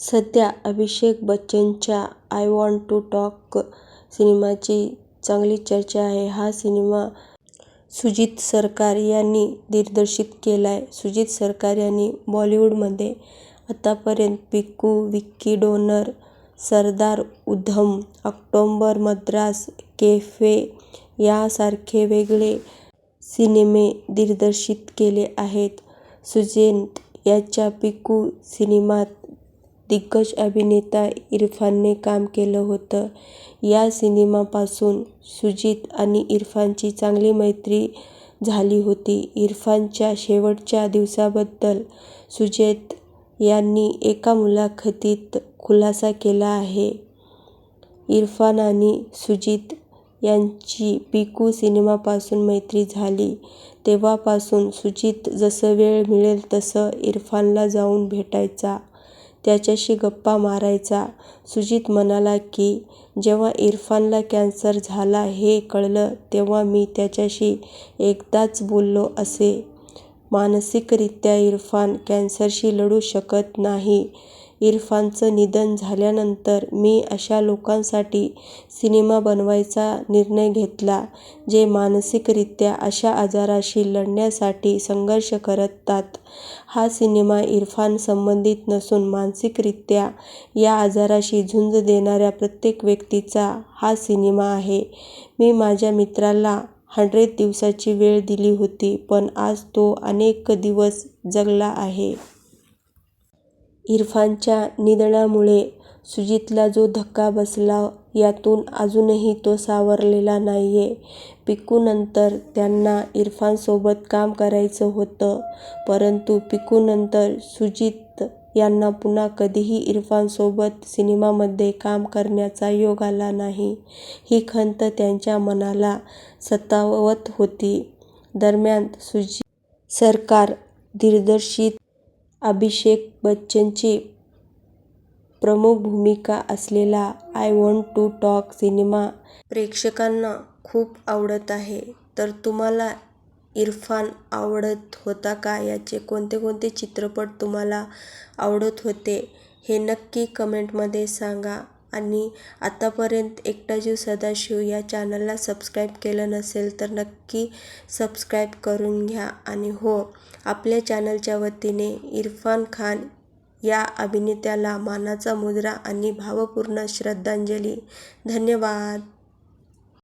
सध्या अभिषेक बच्चनच्या I want to talk सिनेमाची चांगली चर्चा आहे. हा सिनेमा सुजित सरकार यांनी दिग्दर्शित केलाय. सुजित सरकार यांनी बॉलिवूडमध्ये आतापर्यंत Piku, Vicky donor, Sardar Udham, October, Madras cafe यासारखे वेगळे सिनेमे दिग्दर्शित केले आहेत. सुजेंत यांच्या पिकू सिनेमात दिग्गज अभिनेता इरफानने काम केलं होतं. या सिनेमापासून सुजित आणि इरफानची चांगली मैत्री झाली होती. इरफानच्या शेवटच्या दिवसाबद्दल सुजित यांनी एका मुलाखतीत खुलासा केला आहे. इरफान आणि सुजित यांची पिकू सिनेमापासून मैत्री झाली तेव्हापासून सुजित जसं वेळ मिळेल तसं इरफानला जाऊन भेटायचा, त्याच्याशी गप्पा मारायचा. सुजित म्हणाला की, जेव्हा इरफानला कॅन्सर झाला हे कळलं तेव्हा मी त्याच्याशी एकदाच बोललो असे. मानसिकरित्या इरफान कॅन्सरशी लढू शकत नाही. इरफानचं निधन झाल्यानंतर मी अशा लोकांसाठी सिनेमा बनवायचा निर्णय घेतला, जे मानसिकरित्या अशा आजाराशी लढण्यासाठी संघर्ष करतात. हा सिनेमा इरफान संबंधित नसून मानसिकरित्या या आजाराशी झुंज देणाऱ्या प्रत्येक व्यक्तीचा हा सिनेमा आहे. मी माझ्या मित्राला हंड्रेड दिवसांची वेळ दिली होती, पण आज तो अनेक दिवस जगला आहे. इरफानच्या निधनामुळे सुजितला जो धक्का बसला यातून अजूनही तो सावरलेला नाहीये. पिकूनंतर त्यांना इरफानसोबत काम करायचं होतं. परंतु पिकूनंतर सुजित यांना पुन्हा कधीही इरफानसोबत सिनेमामध्ये काम करण्याचा योग आला नाही, ही खंत त्यांच्या मनाला सतावत होती. दरम्यान, सुजी सरकार दिग्दर्शित अभिषेक बच्चनची प्रमुख भूमिका असलेला आय वॉन्ट टू टॉक सिनेमा प्रेक्षकांना खूप आवडत आहे. तर तुम्हाला इरफान आवडत होता का? याचे कोणते कोणते चित्रपट तुम्हाला आवडत होते, हे नक्की कमेंटमध्ये सांगा. आणि आतापर्यंत एकटा जीव सदाशिव या चॅनलला सबस्क्राईब केलं नसेल तर नक्की सबस्क्राईब करून घ्या. आणि हो, आपल्या चॅनलच्या वतीने इरफान खान या अभिनेत्याला मानाचा मुजरा आणि भावपूर्ण श्रद्धांजली. धन्यवाद.